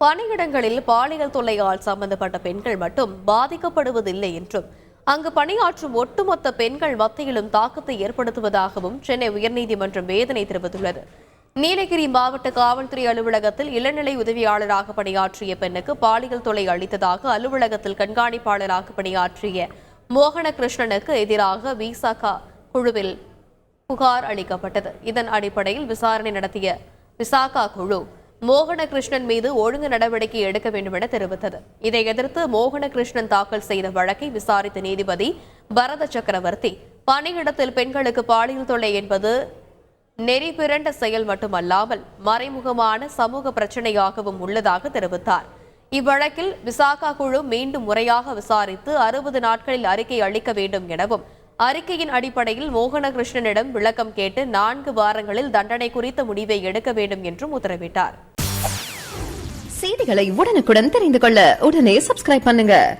பணியிடங்களில் பாலியல் தொல்லையால் சம்பந்தப்பட்ட பெண்கள் மட்டும் பாதிக்கப்படுவதில்லை என்றும் அங்கு பணியாற்றும் ஒட்டுமொத்த பெண்கள் மத்தியிலும் தாக்கத்தை ஏற்படுத்துவதாகவும் சென்னை உயர்நீதிமன்றம் வேதனை தெரிவித்துள்ளது. நீலகிரி மாவட்ட காவல்துறை அலுவலகத்தில் இளநிலை உதவியாளராக பணியாற்றிய பெண்ணுக்கு பாலியல் தொலை அளித்ததாக அலுவலகத்தில் கண்காணிப்பாளராக பணியாற்றிய மோகன கிருஷ்ணனுக்கு எதிராக விசாகா குழுவில் புகார் அளிக்கப்பட்டது. இதன் அடிப்படையில் விசாரணை நடத்திய விசாகா குழு மோகனகிருஷ்ணன் மீது ஒழுங்கு நடவடிக்கை எடுக்க வேண்டும் என தெரிவித்தது. இதை எதிர்த்து மோகனகிருஷ்ணன் தாக்கல் செய்த வழக்கை விசாரித்த நீதிபதி பரத சக்கரவர்த்தி பணியிடத்தில் பெண்களுக்கு பாலியல் தொல்லை என்பது நெறி பிறண்ட செயல் மட்டுமல்லாமல் மறைமுகமான சமூக பிரச்சனையாகவும் உள்ளதாக தெரிவித்தார். இவ்வழக்கில் விசாகா குழு மீண்டும் முறையாக விசாரித்து அறுபது நாட்களில் அறிக்கை அளிக்க வேண்டும் எனவும் அறிக்கையின் அடிப்படையில் மோகனகிருஷ்ணனிடம் விளக்கம் கேட்டு நான்கு வாரங்களில் தண்டனை குறித்த முடிவை எடுக்க வேண்டும் என்றும் உத்தரவிட்டார். செய்திகளை உடனுக்குடன் தெரிந்து கொள்ள உடனே சப்ஸ்கிரைப் பண்ணுங்க.